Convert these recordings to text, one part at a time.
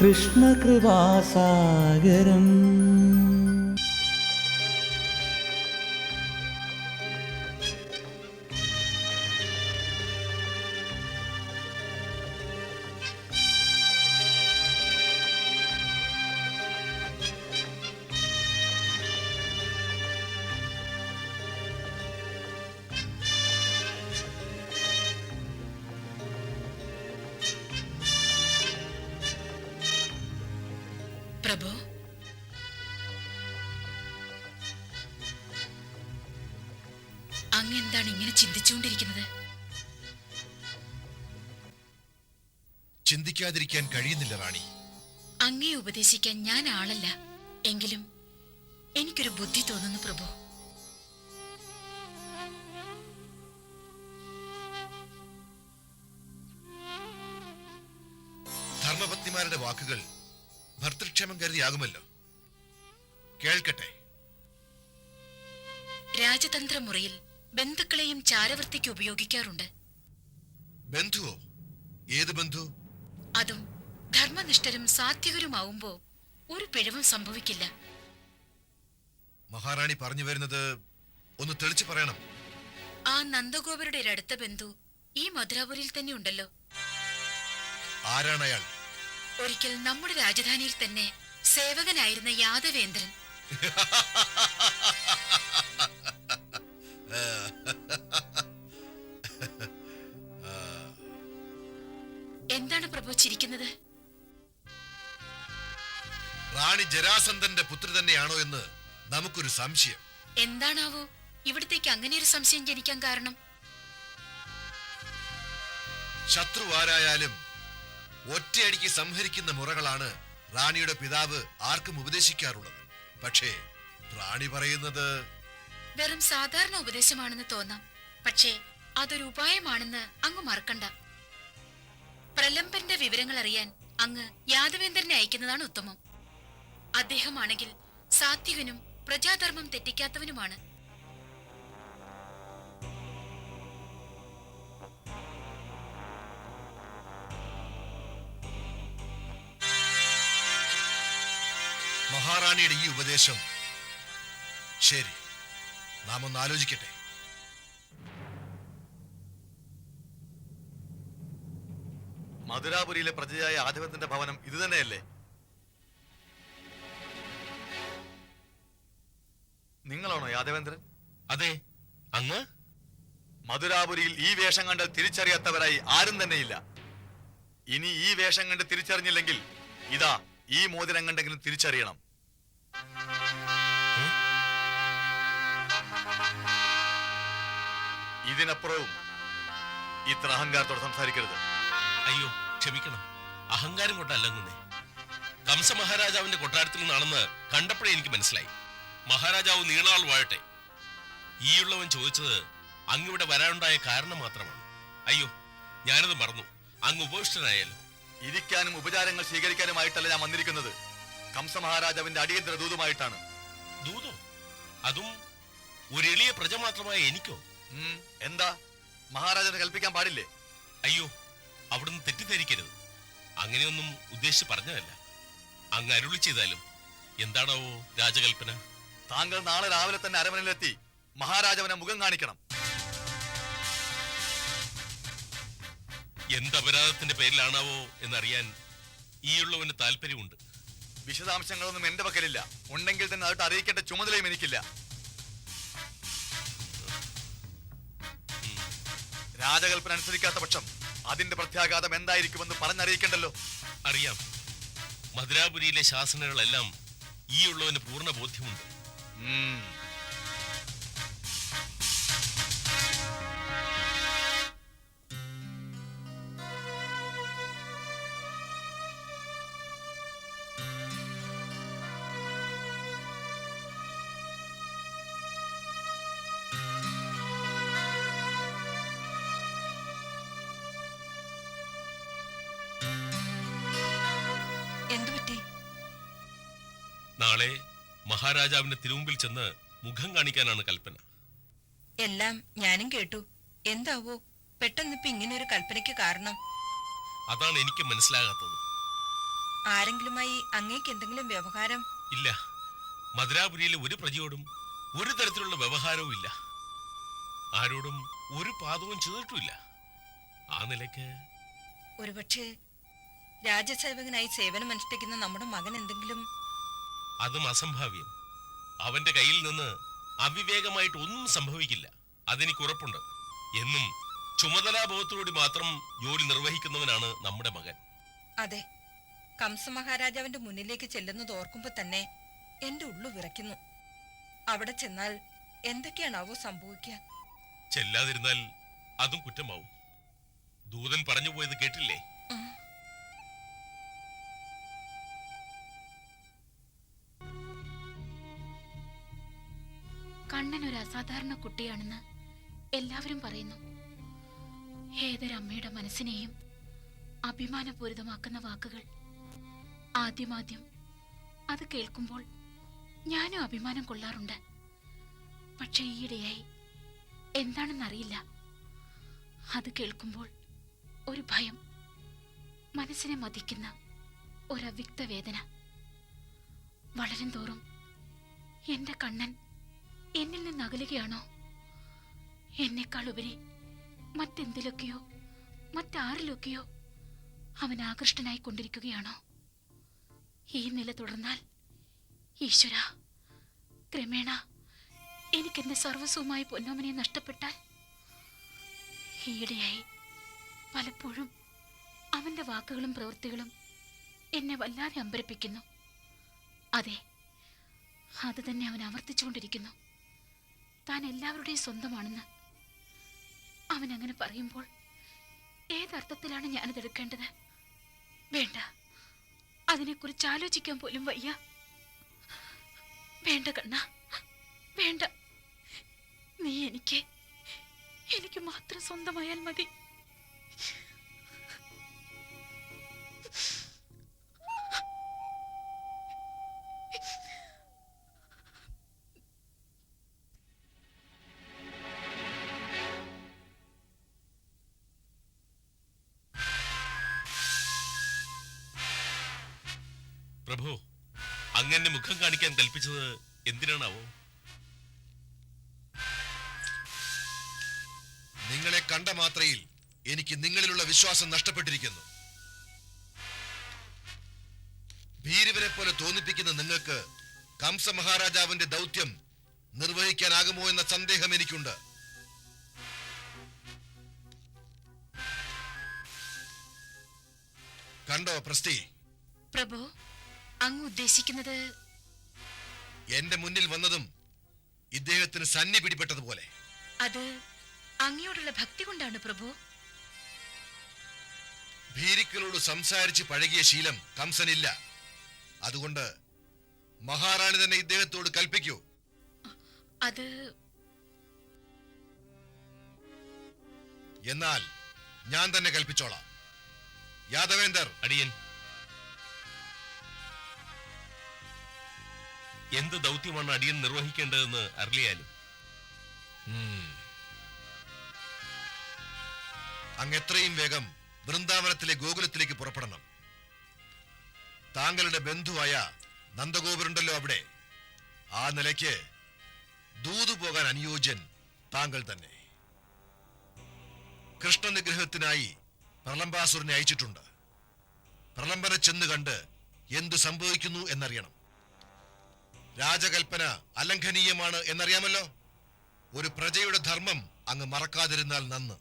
കൃഷ്ണകൃപാസാഗരം പ്രഭു. അങ്ങ് എന്താണ് ഇങ്ങനെ ചിന്തിച്ചുകൊണ്ടിരിക്കുന്നത്? ചിന്തിക്കാതിരിക്കാൻ കഴിയുന്നില്ല റാണി. അങ്ങേ ഉപദേശിക്കാൻ ഞാൻ ആളല്ല. എങ്കിലും എനിക്കൊരു ബുദ്ധി തോന്നുന്നു പ്രഭു. ധർമ്മപത്നിമാരുടെ വാക്കുകൾ ഭർത്തൃക്ഷേമം കരുതിയാകുമല്ലോ. കേൾക്കട്ടെ. രാജതന്ത്ര മുറിയിൽ ബന്ധുക്കളെയും ചാരവൃത്തിക്ക് ഉപയോഗിക്കാറുണ്ട്. ബന്ധുവോ? ഏത് ബന്ധു? അതും ധർമ്മനിഷ്ഠരും സാത്വികരുമാവുമ്പോ ഒരു പിഴവും സംഭവിക്കില്ല. മഹാറാണി പറഞ്ഞു വരുന്നത് ഒന്ന് തെളിച്ചു പറയണം. ആ നന്ദഗോപരുടെ അടുത്ത ബന്ധു ഈ മധുരാപുരിയിൽ തന്നെ ഉണ്ടല്ലോ ആരാണ് അയാൾ ഒരിക്കൽ നമ്മുടെ രാജധാനിയിൽ തന്നെ സേവകനായിരുന്ന യാദവേന്ദ്രൻ. എന്താണ് പ്രഭു ചിരിക്കുന്നത്? റാണി ജരാസന്ധന്റെ പുത്രി തന്നെയാണോ എന്ന് നമുക്കൊരു സംശയം. എന്താണാവോ? ഇവിടത്തേക്ക് അങ്ങനെ ഒരു സംശയം ജനിക്കാൻ കാരണം. ശത്രു ആരായാലും ഒറ്റയടിക്ക് സംഹരിക്കുന്ന മുറകളാണ് റാണിയുടെ പിതാവ് ആർക്കും ഉപദേശിക്കാറുള്ളത്. പക്ഷേ റാണി പറയുന്നത് വെറും സാധാരണ ഉപദേശമാണെന്ന് തോന്നാം. പക്ഷേ അതൊരു ഉപായമാണെന്ന് അങ്ങ് മറക്കണ്ട. പ്രലംബന്റെ വിവരങ്ങൾ അറിയാൻ അങ്ങ് യാദവേന്ദ്രനെ അയക്കുന്നതാണ് ഉത്തമം. അദ്ദേഹമാണെങ്കിൽ സാത്വികനും പ്രജാധർമ്മം തെറ്റിക്കാത്തവനുമാണ് മഹാറാണിയുടെ ഈ ഉപദേശം. ശരി നാം ഒന്ന് ആലോചിക്കട്ടെ. മധുരാപുരിയിലെ പ്രജയായ ആധിപത്യന്റെ ഭവനം ഇത് തന്നെയല്ലേ? നിങ്ങളാണോ യാദവേന്ദ്രൻ അതെ അങ്ങ്? മധുരാപുരിയിൽ ഈ വേഷം കണ്ട് തിരിച്ചറിയാത്തവരായി ആരും തന്നെയില്ല. ഇനി ഈ വേഷം കണ്ട് തിരിച്ചറിഞ്ഞില്ലെങ്കിൽ ഇതാ ഈ മോതിരം കണ്ടെങ്കിലും തിരിച്ചറിയണം. ഇതിനപ്പുറവും ഇത്ര അഹങ്കാരത്തോടെ സംസാരിക്കരുത്. അയ്യോ ക്ഷമിക്കണം. അഹങ്കാരം കൊണ്ടല്ലെന്നേ കംസ മഹാരാജാവിന്റെ കൊട്ടാരത്തിൽ നിന്നാണെന്ന് കണ്ടപ്പോഴേ എനിക്ക് മനസ്സിലായി. മഹാരാജാവ് നീളാൾ വാഴട്ടെ. ഈയുള്ളവൻ ചോദിച്ചത് അങ്ങിവിടെ വരാനുണ്ടായ കാരണം മാത്രമാണ്. അയ്യോ ഞാനത് മറന്നു. അങ്ങ് ഉപവിഷ്ടനായാലും? ഇരിക്കാനും ഉപചാരങ്ങൾ സ്വീകരിക്കാനുമായിട്ടല്ല ഞാൻ വന്നിരിക്കുന്നത്. കംസ മഹാരാജാവിന്റെ അടിയന്തര ദൂതുമായിട്ടാണ്. ദൂതോ? അതും ഒരു എളിയ പ്രജ മാത്രമായ എനിക്കോ? ഉം, എന്താ? മഹാരാജനെ കൽപ്പിക്കാൻ പാടില്ലേ? അയ്യോ അവിടുന്ന് തെറ്റിദ്ധരിക്കരുത്. അങ്ങനെയൊന്നും ഉദ്ദേശിച്ച് പറഞ്ഞതല്ല. അങ്ങ് അരുളി ചെയ്താലും എന്താണാവോ രാജകൽപ്പന? താങ്കൾ നാളെ രാവിലെ തന്നെ അരമനയിലെത്തി മഹാരാജാവിനെ മുഖം കാണിക്കണം. എന്ത് അപരാധത്തിന്റെ പേരിലാണാവോ എന്നറിയാൻ ഈയുള്ളവന് താല്പര്യമുണ്ട്. വിശദാംശങ്ങളൊന്നും എന്റെ പക്കലില്ല. ഉണ്ടെങ്കിൽ തന്നെ അതൊട്ട് അറിയിക്കേണ്ട ചുമതലയും എനിക്കില്ല. രാജകൽപ്പന അനുസരിക്കാത്ത പക്ഷം അതിന്റെ പ്രത്യാഘാതം എന്തായിരിക്കുമെന്ന് പറഞ്ഞറിയിക്കണ്ടല്ലോ. അറിയാം. മധുരാപുരിയിലെ ശാസനകളെല്ലാം ഈയുള്ളവന് പൂർണ ബോധ്യമുണ്ട്. നാളെ മഹാരാജാവിന്റെ തിരുമുമ്പിൽ ചെന്ന് മുഖം കാണിക്കാനാണ് കൽപ്പന. എല്ലാം ഞാനും കേട്ടു. എന്താവോ? പെട്ടെന്നിപ്പോ ഇങ്ങനെ ഒരു കൽപ്പനയ്ക്ക് കാരണം. അതാണ് എനിക്ക് മനസ്സിലാകാത്തത്. ആരെങ്കിലുമായി അങ്ങേക്ക് എന്തെങ്കിലും വ്യവഹാരം? ഇല്ല. മധുരാപുരിയിലെ ഒരു പ്രജയോടും ഒരു തരത്തിലുള്ള വ്യവഹാരവും ഇല്ല. ആരോടും ഒരു പാദവും ചെയ്തിട്ടുമില്ല ആ നിലയ്ക്ക് ഒരുപക്ഷെ രാജ്യസേവകനായി സേവനമനുഷ്ഠിക്കുന്ന നമ്മുടെ മകൻ എന്തെങ്കിലും അതും അസംഭാവ്യം. അവന്റെ കയ്യിൽ നിന്ന് അവിവേകമായിട്ട് ഒന്നും സംഭവിക്കില്ല. അതെനിക്ക് ഉറപ്പുണ്ട്. എന്നും ചുമതലാബോധത്തോടി മാത്രം ജോലി നിർവഹിക്കുന്നവനാണ് നമ്മുടെ മകൻ. അതെ. കംസ മഹാരാജാവിന്റെ മുന്നിലേക്ക് ചെല്ലുന്നത് ഓർക്കുമ്പോ തന്നെ എന്റെ ഉള്ളു വിറയ്ക്കുന്നു. അവിടെ ചെന്നാൽ എന്തൊക്കെയാണാവോ സംഭവിക്കുക. ചെല്ലാതിരുന്നാൽ അതും കുറ്റമാവും. ദൂതൻ പറഞ്ഞു പോയത് കേട്ടില്ലേ? കണ്ണൻ ഒരു അസാധാരണ കുട്ടിയാണെന്ന് എല്ലാവരും പറയുന്നു. ഏതൊരമ്മയുടെ മനസ്സിനെയും അഭിമാനപൂരിതമാക്കുന്ന വാക്കുകൾ. ആദ്യമാദ്യം അത് കേൾക്കുമ്പോൾ ഞാനും അഭിമാനം കൊള്ളാറുണ്ട്. പക്ഷെ ഈയിടെയായി എന്താണെന്നറിയില്ല. അത് കേൾക്കുമ്പോൾ ഒരു ഭയം മനസ്സിനെ മതിക്കുന്ന ഒരവ്യക്ത വേദന വളരും തോറും എന്റെ കണ്ണൻ എന്നിൽ നിന്ന് അകലുകയാണോ എന്നെക്കാൾ ഉപരി മറ്റെന്തിലൊക്കെയോ മറ്റാരിലൊക്കെയോ അവൻ ആകൃഷ്ടനായി കൊണ്ടിരിക്കുകയാണോ? ഈ നില തുടർന്നാൽ ഈശ്വര ക്രമേണ എനിക്കെന്റെ സർവസ്വമായി പൊന്നോമനെ നഷ്ടപ്പെട്ടാൽ ഈയിടെയായി പലപ്പോഴും അവന്റെ വാക്കുകളും പ്രവൃത്തികളും എന്നെ വല്ലാതെ അമ്പരപ്പിക്കുന്നു. അതെ അത് തന്നെ അവൻ ആവർത്തിച്ചുകൊണ്ടിരിക്കുന്നു. താൻ എല്ലാവരുടെയും സ്വന്തമാണെന്ന്. അവൻ അങ്ങനെ പറയുമ്പോൾ ഏതർത്ഥത്തിലാണ് ഞാനത് എടുക്കേണ്ടത് വേണ്ട. അതിനെക്കുറിച്ച് ആലോചിക്കാൻ പോലും വയ്യ. വേണ്ട കണ്ണ. വേണ്ട. നീ എനിക്ക് എനിക്ക് മാത്രം സ്വന്തമായാൽ മതി. കാണിക്കാൻ കൽപ്പിച്ചത് എന്തിനാണാവോ? നിങ്ങളെ കണ്ട മാത്രയിൽ എനിക്ക് നിങ്ങളിലുള്ള വിശ്വാസം നഷ്ടപ്പെട്ടിരിക്കുന്നു. ഭീരുവരെ പോലെ തോന്നിപ്പിക്കുന്ന നിങ്ങൾക്ക് കംസ മഹാരാജാവിന്റെ ദൗത്യം നിർവഹിക്കാനാകുമോ എന്ന സന്ദേഹം എനിക്കുണ്ട്. കണ്ടോ പ്രസ്തി? പ്രഭു അങ്ങ് ഉദ്ദേശിക്കുന്നത് എന്റെ മുന്നിൽ വന്നതും ഇദ്ദേഹത്തിന് സന്നി പിടിപ്പെട്ടതുപോലെ. അത് അങ്ങയോടുള്ള ഭക്തി കൊണ്ടാണ് പ്രഭു. ഭീരുക്കളോട് സംസാരിച്ച് പഴകിയ ശീലം കംസനില്ല. അതുകൊണ്ട് മഹാറാണി തന്നെ ഇദ്ദേഹത്തോട് കൽപ്പിക്കൂ. അത് എന്നാൽ ഞാൻ തന്നെ കൽപ്പിച്ചോളാം. യാദവേന്ദർ. അടിയൻ. എന്ത് ദൗത്യമാണ് അടിയൻ നിർവഹിക്കേണ്ടതെന്ന് അറിയാലും. അങ്ങ് എത്രയും വേഗം വൃന്ദാവനത്തിലെ ഗോകുലത്തിലേക്ക് പുറപ്പെടണം. താങ്കളുടെ ബന്ധുവായ നന്ദഗോപുരുണ്ടല്ലോ അവിടെ. ആ നിലയ്ക്ക് ദൂതു പോകാൻ അനുയോജ്യൻ താങ്കൾ തന്നെ. കൃഷ്ണനിഗ്രഹത്തിനായി പ്രളംബാസുരനെ അയച്ചിട്ടുണ്ട്. പ്രളംബനെ ചെന്ന് കണ്ട് എന്തു സംഭവിക്കുന്നു എന്നറിയണം. രാജകൽപ്പന അലംഘനീയമാണ് എന്നറിയാമല്ലോ. ഒരു പ്രജയുടെ ധർമ്മം അങ്ങ് മറക്കാതിരുന്നാൽ നന്ന്.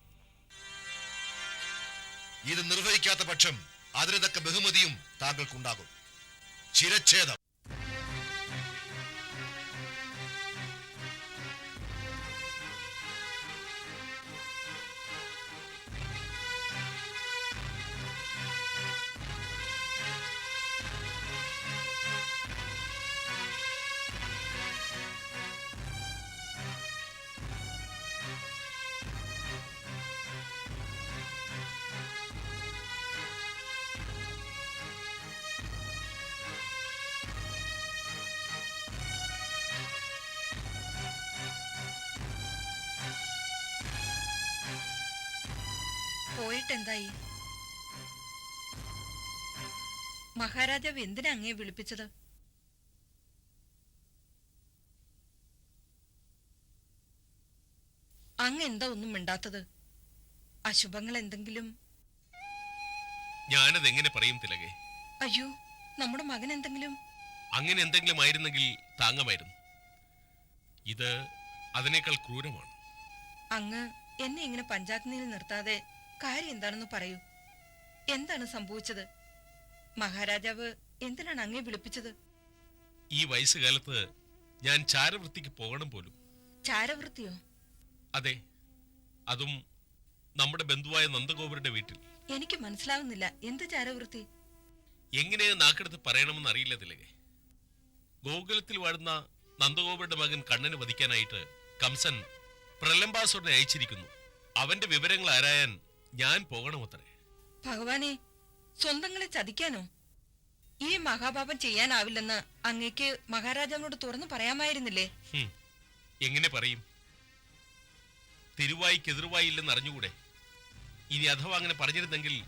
ഇത് നിർവഹിക്കാത്ത പക്ഷം അതിന് തക്ക ബഹുമതിയും താങ്കൾക്കുണ്ടാകും. ശിരച്ഛേദം പോയിട്ട് എന്തായി മഹാരാജാവ് എന്തിനാ അങ്ങേ വിളിപ്പിച്ചത്? അങ്ങ് എന്താ ഒന്നും മിണ്ടാത്തത്? അശുഭങ്ങൾ എന്തെങ്കിലും? ഞാനത് എങ്ങനെ പറയും തിലകെ? അയ്യോ നമ്മുടെ മകൻ എന്തെങ്കിലും? അങ്ങനെ എന്തെങ്കിലും ആയിരുന്നെങ്കിൽ താങ്ങമായിരുന്നു. ഇത് അതിനേക്കാൾ ക്രൂരമാണ്. അങ്ങ് എന്നെ ഇങ്ങനെ പഞ്ചാഗ്നിയിൽ നിർത്താതെ കാര്യം എന്താണെന്ന് പറയൂ. എന്താണ് സംഭവിച്ചത്? മഹാരാജാവ് എന്തിനാണ് അങ്ങേ വിളിപ്പിച്ചത്? ഈ വയസ്സുകാലത്ത് ഞാൻ ചാരവൃത്തിക്ക് പോകണം പോലും. ചാരവൃത്തിയോ? അതെ. അതും നമ്മുടെ ബന്ധുവായ നന്ദഗോപുരുടെ വീട്ടിൽ. എനിക്ക് മനസ്സിലാവുന്നില്ല. എന്ത് ചാരവൃത്തി? എങ്ങനെ നാക്കെടുത്ത് പറയണമെന്ന് അറിയില്ല തിലകെ ഗോകുലത്തിൽ വാഴുന്ന നന്ദഗോപുരുടെ മകൻ കണ്ണനെ വധിക്കാനായിട്ട് കംസൻ പ്രലംബാസുരനെ അയച്ചിരിക്കുന്നു. അവന്റെ വിവരങ്ങൾ ആരായാൻ ഞാൻ പോകണമത്രേ ഭഗവാനെ സ്വന്തങ്ങളെ ചതിക്കാനോ? ഈ മഹാപാപം ചെയ്യാനാവില്ലെന്ന് അങ്ങേക്ക് മഹാരാജാവിനോട് തുറന്നു പറയാമായിരുന്നില്ലേ? എങ്ങനെ പറയും? തിരുവായിക്ക് എതിർവായില്ലെന്ന് അറിഞ്ഞുകൂടെ? ഇനി അഥവാ അങ്ങനെ പറഞ്ഞിരുന്നെങ്കിൽ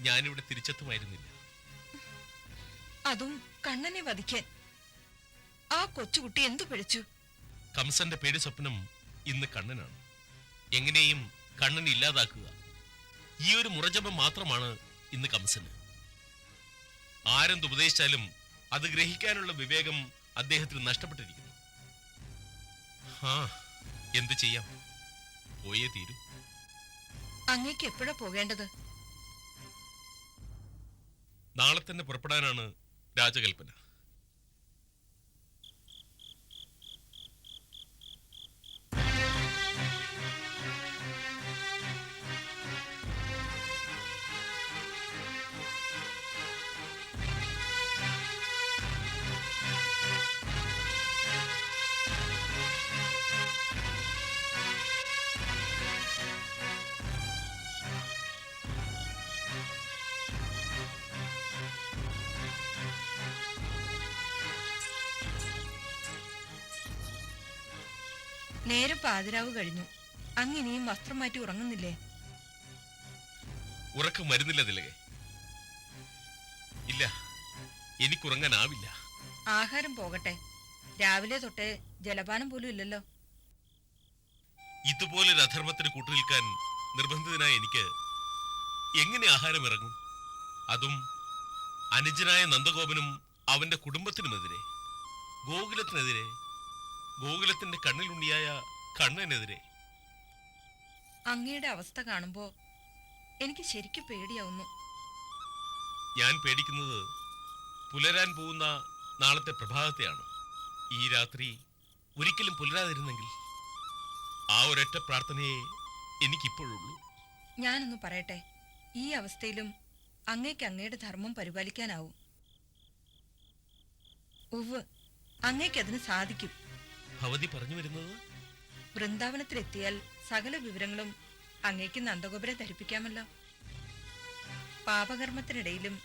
ഞാനിവിടെ തിരിച്ചെത്തുമായിരുന്നില്ല. അതും കണ്ണനെ വധിക്കാൻ. ആ കൊച്ചുകുട്ടി എന്തു പിഴച്ചു? കംസന്റെ പേടി സ്വപ്നം ഇന്ന് കണ്ണനാണ്. എങ്ങനെയും കണ്ണൻ ഇല്ലാതാക്കുക. ഈ ഒരു മുറജപം മാത്രമാണ് ഇന്ന് കംസന് ആരെന്ത് ഉപദേശിച്ചാലും അത് ഗ്രഹിക്കാനുള്ള വിവേകം അദ്ദേഹത്തിന് നഷ്ടപ്പെട്ടിരിക്കുന്നു. ആ എന്ത് ചെയ്യാം? പോയേ തീരൂ. അങ്ങേക്ക് എപ്പോഴാ പോകേണ്ടത്? നാളെ തന്നെ പുറപ്പെടാനാണ് രാജകൽപ്പന. നേരെ പാതിരാവ് കഴിഞ്ഞു. അങ്ങിനെയും വസ്ത്രം മാറ്റി ഉറങ്ങുന്നില്ലേ? ഉറക്കം വരുന്നില്ല തിലകെ. ഇല്ല എനിക്കുറങ്ങാനാവില്ല. ആഹാരം പോകട്ടെ. രാവിലെ തൊട്ട് ജലപാനം പോലും ഇല്ലല്ലോ. ഇതുപോലൊരു അധർമ്മത്തിന് കൂട്ടുനിൽക്കാൻ നിർബന്ധിതനായ എനിക്ക് എങ്ങനെ ആഹാരം ഇറങ്ങും? അതും അനുജനായ നന്ദഗോപനും അവന്റെ കുടുംബത്തിനുമെതിരെ. ഗോകുലത്തിനെതിരെ ഗോകുലത്തിന്റെ കണ്ണിലുണ്ണിയായ കണ്ണനെതിരെ. അങ്ങയുടെ അവസ്ഥ കാണുമ്പോ എനിക്ക് ശരിക്കും പേടിയാവുന്നു. ഞാൻ പേടിക്കുന്നത് പുലരാൻ പോകുന്ന നാളത്തെ പ്രഭാതത്തെയാണ്. ഈ രാത്രി ഒരിക്കലും പുലരാതിരുന്നെങ്കിൽ ആ ഒരൊറ്റ പ്രാർത്ഥനയെ എനിക്കിപ്പോഴുള്ളൂ. ഞാനൊന്ന് പറയട്ടെ ഈ അവസ്ഥയിലും അങ്ങേക്ക് അങ്ങയുടെ ധർമ്മം പരിപാലിക്കാനാവും. ഉവ് അങ്ങേക്കതിന് സാധിക്കും. ഭവതി പറഞ്ഞു വരുന്നത്? വൃന്ദാവനത്തിലെത്തിയാൽ സകല വിവരങ്ങളും അങ്ങേക്ക് നന്ദഗോപുരെ ധരിപ്പിക്കാമല്ലോ. പാപകർമ്മത്തിനിടയിലും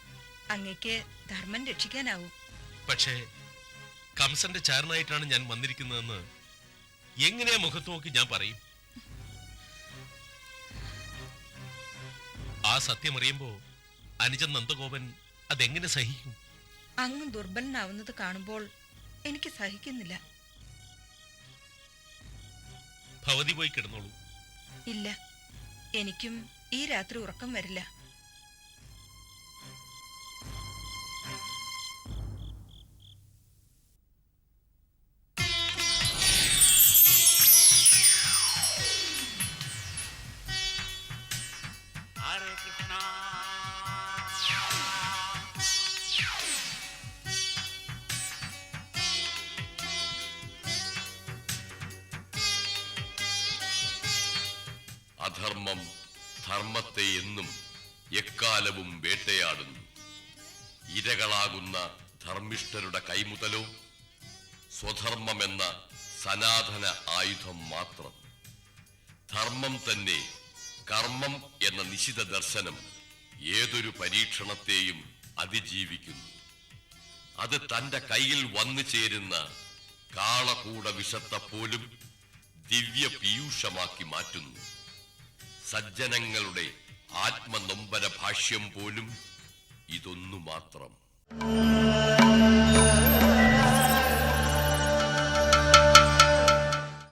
അങ്ങേക്ക് ധർമ്മം രക്ഷിക്കാനാവും. പക്ഷേ കംസന്റെ ചാരനായിട്ടാണ് ഞാൻ വന്നിരിക്കുന്നതെന്ന് എങ്ങനെയാ മുഖത്ത് നോക്കി ഞാൻ പറയും? ആ സത്യം അറിയുമ്പോ അനുജൻ നന്ദഗോപൻ അതെങ്ങനെ സഹിക്കും? അങ്ങ് ദുർബലനാവുന്നത് കാണുമ്പോൾ എനിക്ക് സഹിക്കുന്നില്ല. ഭവതി പോയി കിടന്നോളൂ. ഇല്ല. എനിക്കും ഈ രാത്രി ഉറക്കം വരില്ല. ഹരേ കൃഷ്ണ. ധർമ്മത്തെ എന്നും എക്കാലവും വേട്ടയാടുന്നു. ഇരകളാകുന്ന ധർമ്മിഷ്ഠരുടെ കൈമുതലോ സ്വധർമ്മമെന്ന സനാതന ആയുധം മാത്രം. ധർമ്മം തന്നെ കർമ്മം എന്ന നിശിത ദർശനം ഏതൊരു പരീക്ഷണത്തെയും അതിജീവിക്കുന്നു. അത് തന്റെ കയ്യിൽ വന്നു ചേരുന്ന കാളകൂട വിഷത്തെ പോലും ദിവ്യ പീയൂഷമാക്കി മാറ്റുന്നു. സജ്ജനങ്ങളുടെ ആത്മനൊമ്പര ഭാഷ്യം പോലും ഇതൊന്നു മാത്രം